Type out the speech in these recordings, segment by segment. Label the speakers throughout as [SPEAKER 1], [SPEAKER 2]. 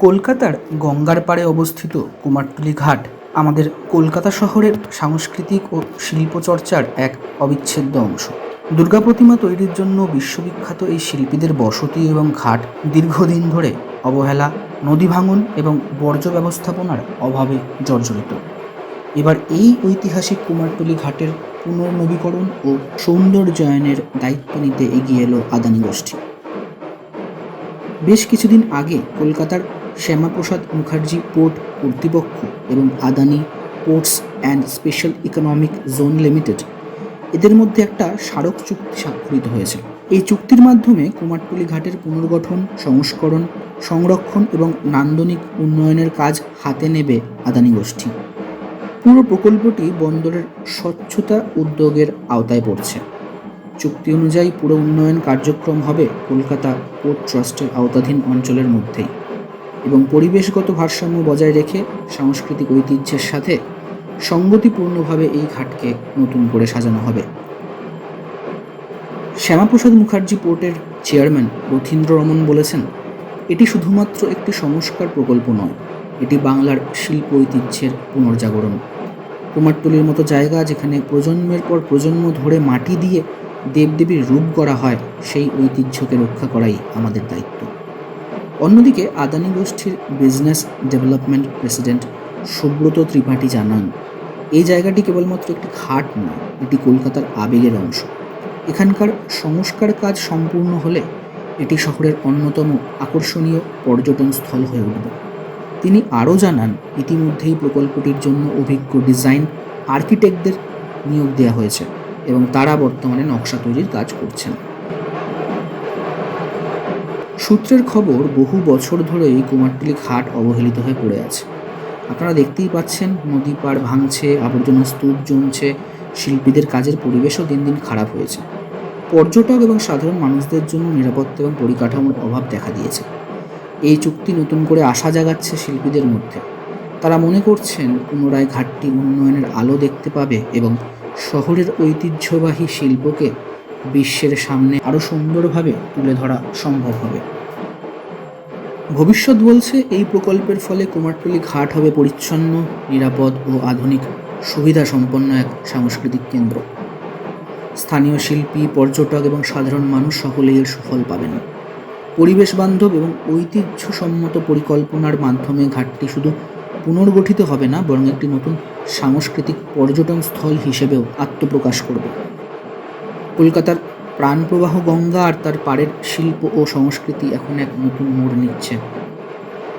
[SPEAKER 1] কলকাতার গঙ্গার পাড়ে অবস্থিত কুমারটুলি ঘাট আমাদের কলকাতা শহরের সাংস্কৃতিক ও শিল্পচর্চার এক অবিচ্ছেদ্য অংশ। দুর্গা প্রতিমা তৈরির জন্য বিশ্ববিখ্যাত এই শিল্পীদের বসতি এবং ঘাট দীর্ঘদিন ধরে অবহেলা, নদী ভাঙন এবং বর্জ্য ব্যবস্থাপনার অভাবে জর্জরিত। এবার এই ঐতিহাসিক কুমারটুলি ঘাটের পুনর্নবীকরণ ও সৌন্দর্যায়নের দায়িত্ব নিতে এগিয়ে এলো আদানি গোষ্ঠী। বেশ কিছুদিন আগে কলকাতার শ্যামাপ্রসাদ মুখার্জি পোর্ট কর্তৃপক্ষ এবং Adani ports and special economic zone limited. এদের মধ্যে একটা স্মারক চুক্তি স্বাক্ষরিত হয়েছে। এই চুক্তির মাধ্যমে কুমারটুলি ঘাটের পুনর্গঠন, সংস্করণ, সংরক্ষণ এবং নান্দনিক উন্নয়নের কাজ হাতে নেবে আদানি গোষ্ঠী। পুরো প্রকল্পটি বন্দরের স্বচ্ছতা উদ্যোগের আওতায় পড়ছে। চুক্তি অনুযায়ী পুরো উন্নয়ন কার্যক্রম হবে কলকাতা পোর্ট ট্রাস্টের আওতাধীন অঞ্চলের মধ্যেই। এবং পরিবেশগত ভারসাম্য বজায় রেখে সাংস্কৃতিক ঐতিহ্যের সাথে সঙ্গতিপূর্ণভাবে এই ঘাটকে নতুন করে সাজানো হবে। শ্যামাপ্রসাদ মুখার্জি পোর্টের চেয়ারম্যান রথীন্দ্র রমন বলেছেন, এটি শুধুমাত্র একটি সংস্কার প্রকল্প নয়, এটি বাংলার শিল্প ঐতিহ্যের পুনর্জাগরণ। কুমারটুলির মতো জায়গা যেখানে প্রজন্মের পর প্রজন্ম ধরে মাটি দিয়ে দেবদেবীর রূপ করা হয়, সেই ঐতিহ্যকে রক্ষা করাই আমাদের দায়িত্ব। অন্যদিকে আদানি গোষ্ঠীর business development president Subrata Tripathi জানান, এই জায়গাটি কেবলমাত্র একটি ঘাট নয়, এটি কলকাতার আবেগের অংশ। এখানকার সংস্কার কাজ সম্পূর্ণ হলে এটি শহরের অন্যতম আকর্ষণীয় পর্যটন স্থল হয়ে উঠবে। তিনি আরও জানান, ইতিমধ্যেই প্রকল্পটির জন্য অভিজ্ঞ ডিজাইন আর্কিটেক্টদের নিয়োগ দেওয়া হয়েছে এবং তারা বর্তমানে নকশা তৈরির কাজ করছেন। সূত্রের খবর, বহু বছর ধরে এই কুমারটুলি ঘাট অবহেলিত হয়ে পড়ে আছে। আপনারা দেখতেই পাচ্ছেন, নদী পাড় ভাঙছে, আবর্জনা স্তূপ জমছে, শিল্পীদের কাজের পরিবেশও দিন দিন খারাপ হয়েছে। পর্যটক এবং সাধারণ মানুষদের জন্য নিরাপত্তা এবং পরিকাঠামোর অভাব দেখা দিয়েছে। এই চুক্তি নতুন করে আশা জাগাচ্ছে শিল্পীদের মধ্যে। তারা মনে করছেন, পুনরায় ঘাটটি উন্নয়নের আলো দেখতে পাবে এবং শহরের ঐতিহ্যবাহী শিল্পকে বিশ্বের সামনে আরও সুন্দরভাবে তুলে ধরা সম্ভব হবে। ভবিষ্যৎ বলছে এই প্রকল্পের ফলে কুমারটুলি ঘাট হবে পরিচ্ছন্ন, নিরাপদ ও আধুনিক সুবিধা সম্পন্ন এক সাংস্কৃতিক কেন্দ্র। স্থানীয় শিল্পী, পর্যটক এবং সাধারণ মানুষ সকলেই এর সুফল পাবেন। পরিবেশ বান্ধব এবং ঐতিহ্যসম্মত পরিকল্পনার মাধ্যমে ঘাটটি শুধু পুনর্গঠিত হবে না, বরং একটি নতুন সাংস্কৃতিক পর্যটন স্থল হিসেবেও আত্মপ্রকাশ করবে। কলকাতার প্রাণপ্রবাহ গঙ্গা আর তার পাড়ের শিল্প ও সংস্কৃতি এখন এক নতুন মোড় নিচ্ছে।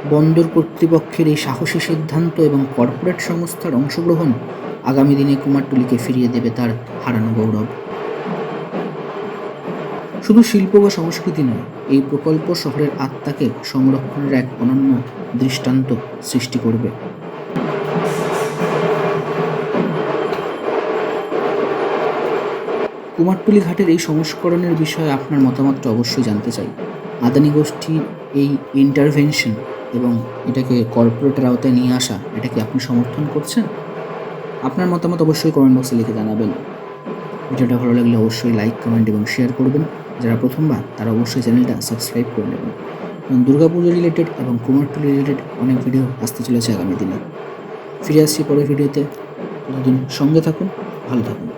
[SPEAKER 1] বন্দর কর্তৃপক্ষের এই সাহসী সিদ্ধান্ত এবং কর্পোরেট সংস্থার অংশগ্রহণ আগামী দিনে কুমারটুলিকে ফিরিয়ে দেবে তার হারানো গৌরব। শুধু শিল্প বা সংস্কৃতি নয়, এই প্রকল্প শহরের আত্মাকে সংরক্ষণের এক অনন্য দৃষ্টান্ত সৃষ্টি করবে। কুমারটুলি ঘাটের এই সংস্করণের বিষয়ে আপনার মতামতটা অবশ্যই জানতে চাই। আদানি গোষ্ঠীর এই ইন্টারভেনশন এবং এটাকে কর্পোরেটের আওতায় নিয়ে আসা এটাকে আপনি সমর্থন করছেন? আপনার মতামত অবশ্যই কমেন্ট বক্সে লিখে জানাবেন। ভিডিওটা ভালো লাগলে অবশ্যই লাইক কমেন্ট এবং শেয়ার করবেন। যারা প্রথমবার, তারা অবশ্যই চ্যানেলটা সাবস্ক্রাইব করে নেবেন। এবং দুর্গাপুজো রিলেটেড এবং কুমারটুলি রিলেটেড অনেক ভিডিও আসতে চলেছে আগামী দিনে। ফিরে আসছি পরের ভিডিওতে ততদিন সঙ্গে থাকুন, ভালো থাকুন।